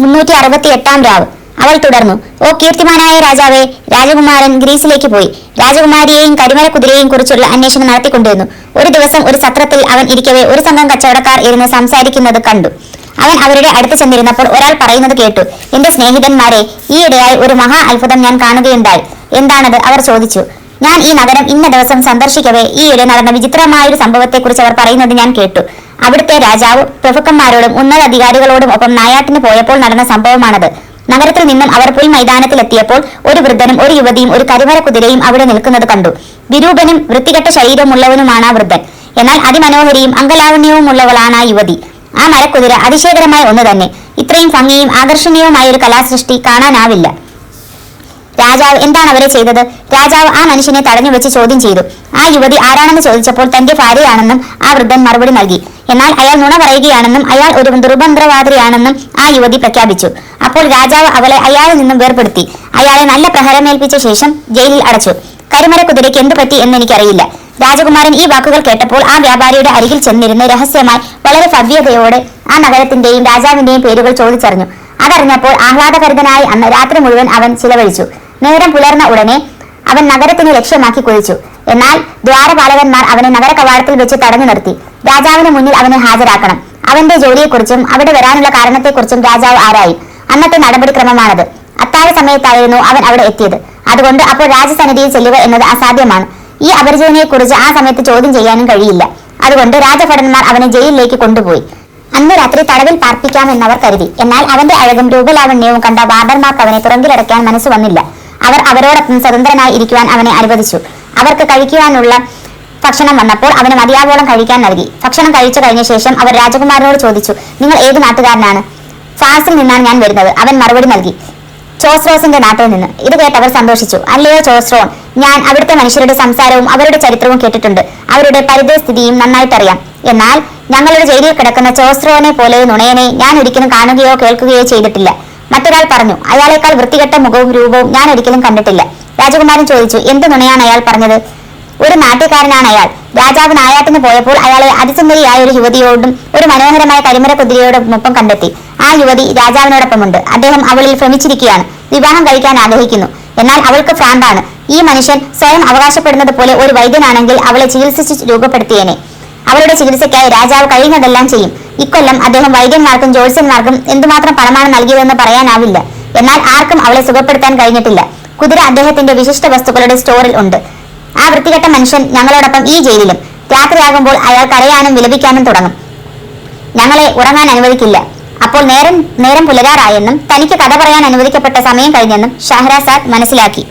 മുന്നൂറ്റി അറുപത്തി എട്ടാം രാവ്. അവൾ തുടർന്നു. ഓ കീർത്തിമാനായ രാജാവേ രാജകുമാരൻ ഗ്രീസിലേക്ക് പോയി. രാജകുമാരിയെയും കരിമല കുതിരയെയും കുറിച്ചുള്ള അന്വേഷണം നടത്തിക്കൊണ്ടിരുന്നു ഒരു ദിവസം ഒരു സത്രത്തിൽ അവൻ ഇരിക്കവേ ഒരു സംഘം കച്ചവടക്കാർ ഇരുന്ന് സംസാരിക്കുന്നത് കണ്ടു. അവൻ അവരുടെ അടുത്ത് ചെന്നിരുന്നപ്പോൾ ഒരാൾ പറയുന്നത് കേട്ടു. എന്റെ സ്നേഹിതന്മാരെ ഈയിടെയായി ഒരു മഹാ അത്ഭുതം ഞാൻ കാണുകയുണ്ടായി. എന്താണത്? അവർ ചോദിച്ചു. ഞാൻ ഈ നഗരം ഇന്ന ദിവസം സന്ദർശിക്കവേ ഈയിടെ നടന്ന വിചിത്രമായ ഒരു സംഭവത്തെക്കുറിച്ച് അവർ പറയുന്നത് ഞാൻ കേട്ടു. അവിടുത്തെ രാജാവും പ്രഭുക്കന്മാരോടും ഉന്നത അധികാരികളോടും ഒപ്പം നായാട്ടിന് പോയപ്പോൾ നടന്ന സംഭവമാണത്. നഗരത്തിൽ നിന്നും അവർ പുൽ മൈതാനത്തിലെത്തിയപ്പോൾ ഒരു വൃദ്ധനും ഒരു യുവതിയും ഒരു കരിമര കുതിരയും അവിടെ നിൽക്കുന്നത് കണ്ടു. വിരൂപനും വൃത്തികെട്ട ശരീരമുള്ളവനുമാണ് ആ വൃദ്ധൻ. എന്നാൽ അതിമനോഹരിയും അങ്കലാവണ്യവുമുള്ളവളാണ് ആ യുവതി. ആ മരക്കുതിര അതിശയകരമായ ഒന്ന് തന്നെ. ഇത്രയും ഭംഗിയും ആകർഷണീയവുമായ ഒരു കലാസൃഷ്ടി കാണാനാവില്ല. രാജാവ് എന്താണ് അവരെ ചെയ്തത്? രാജാവ് ആ മനുഷ്യനെ തടഞ്ഞു വെച്ച് ചോദ്യം ചെയ്തു. ആ യുവതി ആരാണെന്ന് ചോദിച്ചപ്പോൾ തന്റെ ഭാര്യയാണെന്നും ആ വൃദ്ധൻ മറുപടി നൽകി. എന്നാൽ അയാൾ നുണ പറയുകയാണെന്നും അയാൾ ഒരു ദുർബന്ധവാദിയാണെന്നും ആ യുവതി പ്രഖ്യാപിച്ചു. അപ്പോൾ രാജാവ് അവളെ അയാളിൽ നിന്നും വേർപെടുത്തി അയാളെ നല്ല പ്രഹരമേൽപ്പിച്ച ശേഷം ജയിലിൽ അടച്ചു. കരിമര കുതിരയ്ക്ക് എന്തു പറ്റി എന്ന് എനിക്കറിയില്ല. രാജകുമാരൻ ഈ വാക്കുകൾ കേട്ടപ്പോൾ ആ വ്യാപാരിയുടെ അരികിൽ ചെന്നിരുന്ന് രഹസ്യമായി വളരെ ഭവ്യതയോടെ ആ നഗരത്തിന്റെയും രാജാവിന്റെയും പേരുകൾ ചോദിച്ചറിഞ്ഞു. അതറിഞ്ഞപ്പോൾ ആഹ്ലാദഭരിതനായി അന്ന് രാത്രി മുഴുവൻ അവൻ ചിലവഴിച്ചു. നേരം പുലർന്ന ഉടനെ അവൻ നഗരത്തിനെ ലക്ഷ്യമാക്കി കുതിച്ചു എന്നാൽ ദ്വാരപാലകന്മാർ അവനെ നഗര കവാടത്തിൽ വെച്ച് തടഞ്ഞു നിർത്തി. രാജാവിന് മുന്നിൽ അവനെ ഹാജരാക്കണം. അവന്റെ ജോലിയെക്കുറിച്ചും അവിടെ വരാനുള്ള കാരണത്തെക്കുറിച്ചും രാജാവ് ആരായി? അന്നത്തെ നടപടിക്രമമാണത് അത്താഴ സമയത്തായിരുന്നു അവൻ അവിടെ എത്തിയത്. അതുകൊണ്ട് അപ്പോൾ രാജസന്നിധിയിൽ ചെല്ലുക എന്നത് അസാധ്യമാണ്. ഈ അപരിചയനെക്കുറിച്ച് ആ സമയത്ത് ചോദ്യം ചെയ്യാനും കഴിയില്ല. അതുകൊണ്ട് രാജഭടന്മാർ അവനെ ജയിലിലേക്ക് കൊണ്ടുപോയി. അന്ന് രാത്രി തടവിൽ പാർപ്പിക്കാമെന്നവർ കരുതി. എന്നാൽ അവന്റെ അഴകും രൂപലാവണ്യവും കണ്ട ബാബർമാർക്ക് അവനെ തുറങ്കിലടയ്ക്കാൻ മനസ്സ് വന്നില്ല. അവർ അവരോടൊപ്പം സ്വതന്ത്രനായി ഇരിക്കുവാൻ അവനെ അനുവദിച്ചു. അവർക്ക് കഴിക്കുവാനുള്ള ഭക്ഷണം വന്നപ്പോൾ അവന് മതിയാവോളം കഴിക്കാൻ നൽകി. ഭക്ഷണം കഴിച്ചു കഴിഞ്ഞ ശേഷം അവർ രാജകുമാരനോട് ചോദിച്ചു നിങ്ങൾ ഏത് നാട്ടുകാരനാണ്? ഫാസിൽ നിന്നാണ് ഞാൻ വരുന്നത്. അവൻ മറുപടി നൽകി ചോസ്രോസിന്റെ നാട്ടിൽ നിന്ന്. ഇത് കേട്ട് അവർ സന്തോഷിച്ചു. അല്ലയോ ചോസ്രോൺ ഞാൻ അവിടുത്തെ മനുഷ്യരുടെ സംസാരവും അവരുടെ ചരിത്രവും കേട്ടിട്ടുണ്ട്. അവരുടെ പരിതസ്ഥിതിയും നന്നായിട്ടറിയാം. എന്നാൽ ഞങ്ങളുടെ ജയിലിൽ കിടക്കുന്ന ചോസ്രോനെ പോലെ നുണയനെ ഞാൻ ഒരിക്കലും കാണുകയോ കേൾക്കുകയോ ചെയ്തിട്ടില്ല. മറ്റൊരാൾ പറഞ്ഞു അയാളെക്കാൾ വൃത്തികെട്ട മുഖവും രൂപവും ഞാൻ ഒരിക്കലും കണ്ടിട്ടില്ല. രാജകുമാരൻ ചോദിച്ചു എന്ത് നുണയാണ് അയാൾ പറഞ്ഞത്? ഒരു നാട്ടുകാരനാണ് അയാൾ. രാജാവ് നായാട്ടിന് പോയപ്പോൾ അയാളെ അതിസുന്ദരിയായ ഒരു യുവതിയോടും ഒരു മനോഹരമായ കരിമര കുതിരയോടും ഒപ്പം കണ്ടെത്തി. ആ യുവതി രാജാവിനോടൊപ്പമുണ്ട്. അദ്ദേഹം അവളിൽ ഭ്രമിച്ചിരിക്കുകയാണ്. വിവാഹം കഴിക്കാൻ ആഗ്രഹിക്കുന്നു. എന്നാൽ അവൾക്ക് ഭ്രാന്താണ്. ഈ മനുഷ്യൻ സ്വയം അവകാശപ്പെടുന്നത് പോലെ ഒരു വൈദ്യനാണെങ്കിൽ അവളെ ചികിത്സിച്ച് രൂപപ്പെടുത്തിയേനെ. അവളുടെ ചികിത്സയ്ക്കായി രാജാവ് കഴിയുന്നതെല്ലാം ചെയ്യും. ഇക്കൊല്ലം അദ്ദേഹം വൈദ്യന്മാർക്കും ജ്യോത്സ്യന്മാർക്കും എന്തുമാത്രം പണമാണ് നൽകിയതെന്ന് പറയാനാവില്ല. എന്നാൽ ആർക്കും അവളെ സുഖപ്പെടുത്താൻ കഴിഞ്ഞിട്ടില്ല. കുതിര അദ്ദേഹത്തിന്റെ വിശിഷ്ട വസ്തുക്കളുടെ സ്റ്റോറിൽ ഉണ്ട്. ആ വൃത്തികെട്ട മനുഷ്യൻ ഞങ്ങളോടൊപ്പം ഈ ജയിലിലും. രാത്രിയാകുമ്പോൾ അയാൾ കരയാനും വിലപിക്കാനും തുടങ്ങും. ഞങ്ങളെ ഉറങ്ങാൻ അനുവദിക്കില്ല. അപ്പോൾ നേരം നേരം പുലരാറായെന്നും തനിക്ക് കഥ പറയാൻ അനുവദിക്കപ്പെട്ട സമയം കഴിഞ്ഞെന്നും ഷഹ്രാസാദ് മനസ്സിലാക്കി.